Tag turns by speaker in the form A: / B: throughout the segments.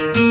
A: thank you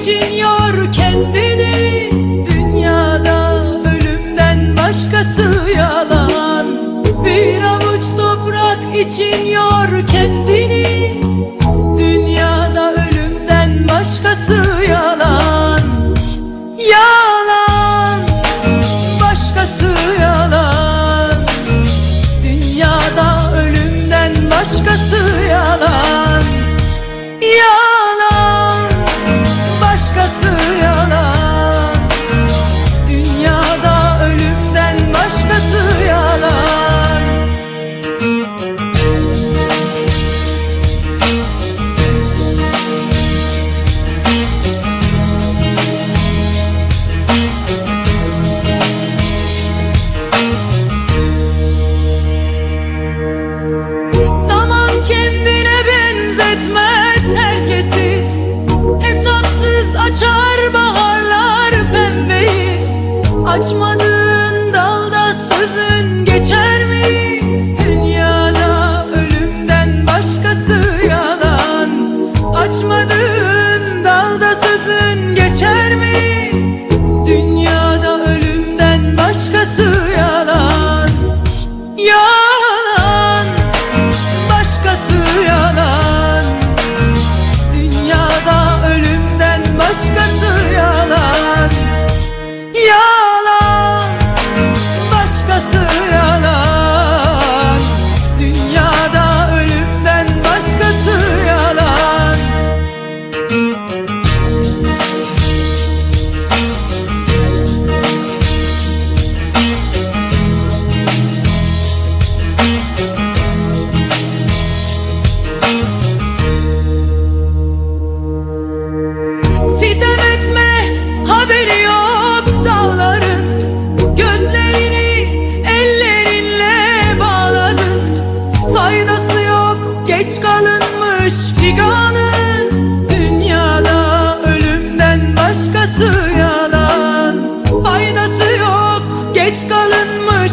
A: için yor kendini. Dünyada ölümden başkası yalan. Bir avuç toprak için yor kendini. Dünyada ölümden başkası yalan. Yalan. Başkası yalan. Dünyada ölümden başkası yalan. Yalan. etmez herkesi. Hesapsız açar bağ